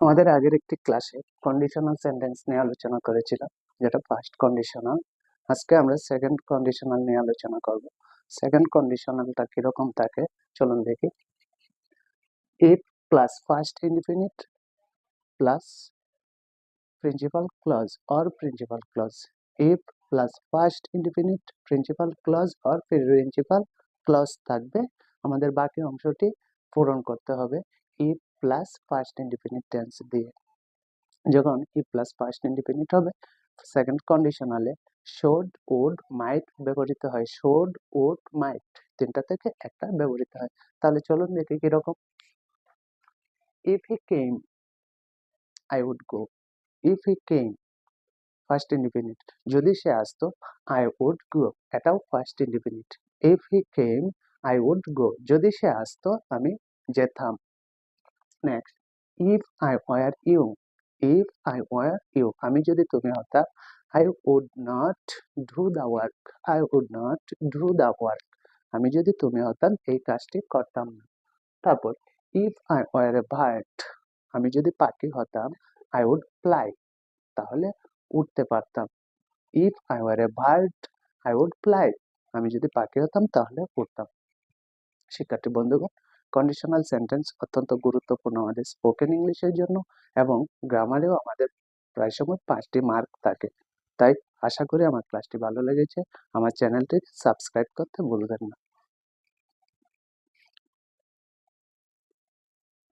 আমাদের আগের একটি ক্লাসে কন্ডিশনাল সেন্টেন্স নিয়ে আলোচনা করেছিলাম, যেটা ফার্স্ট কন্ডিশনাল আজকে আমরা সেকেন্ড কন্ডিশনাল নিয়ে আলোচনা করব। সেকেন্ড কন্ডিশনালটা কীরকম থাকে, চলুন দেখি। If plus first indefinite plus principal clause or principal clause if plus first indefinite principal clause or principal clause থাকবে। আমাদের বাকি অংশটি পূরণ করতে হবে। If plus first indefinite tense দিয়ে। যখন ই প্লাস ফার্স্ট ইনডিফিনিট হবে সেকেন্ড কন্ডিশনালে শোড উড মাইট ব্যবহৃত হয়। শোড উড মাইট তিনটা থেকে একটা ব্যবহৃত হয়। তাহলে চলুন দেখি কীরকম। If he came I would go if he came first indefinite যদি সে আসতো আই উড গো এটাও first indefinite if he came I would go যদি সে আসতো, আমি যেতাম। Next if I were you if I were you আমি যদি তুমি হতাম I would not do the work I would not do the work আমি যদি তুমি হতাম এই কাজটি করতাম না। তারপর if I were a bird আমি যদি পাখি হতাম আই উড ফ্লাই তাহলে উঠতে পারতাম। If I were a bird I would fly আমি যদি পাখি হতাম, তাহলে উঠতাম। শিক্ষার্থী বন্ধুগণ কন্ডিশনাল সেন্টেন্স অত্যন্ত গুরুত্বপূর্ণ আমাদের স্পোকেন ইংলিশের জন্য এবং গ্রামারেও আমাদের প্রায় সময় পাঁচটি মার্ক থাকে। তাই আশা করি আমার ক্লাসটি ভালো লেগেছে। আমার চ্যানেলটি সাবস্ক্রাইব করতে ভুলবেন না।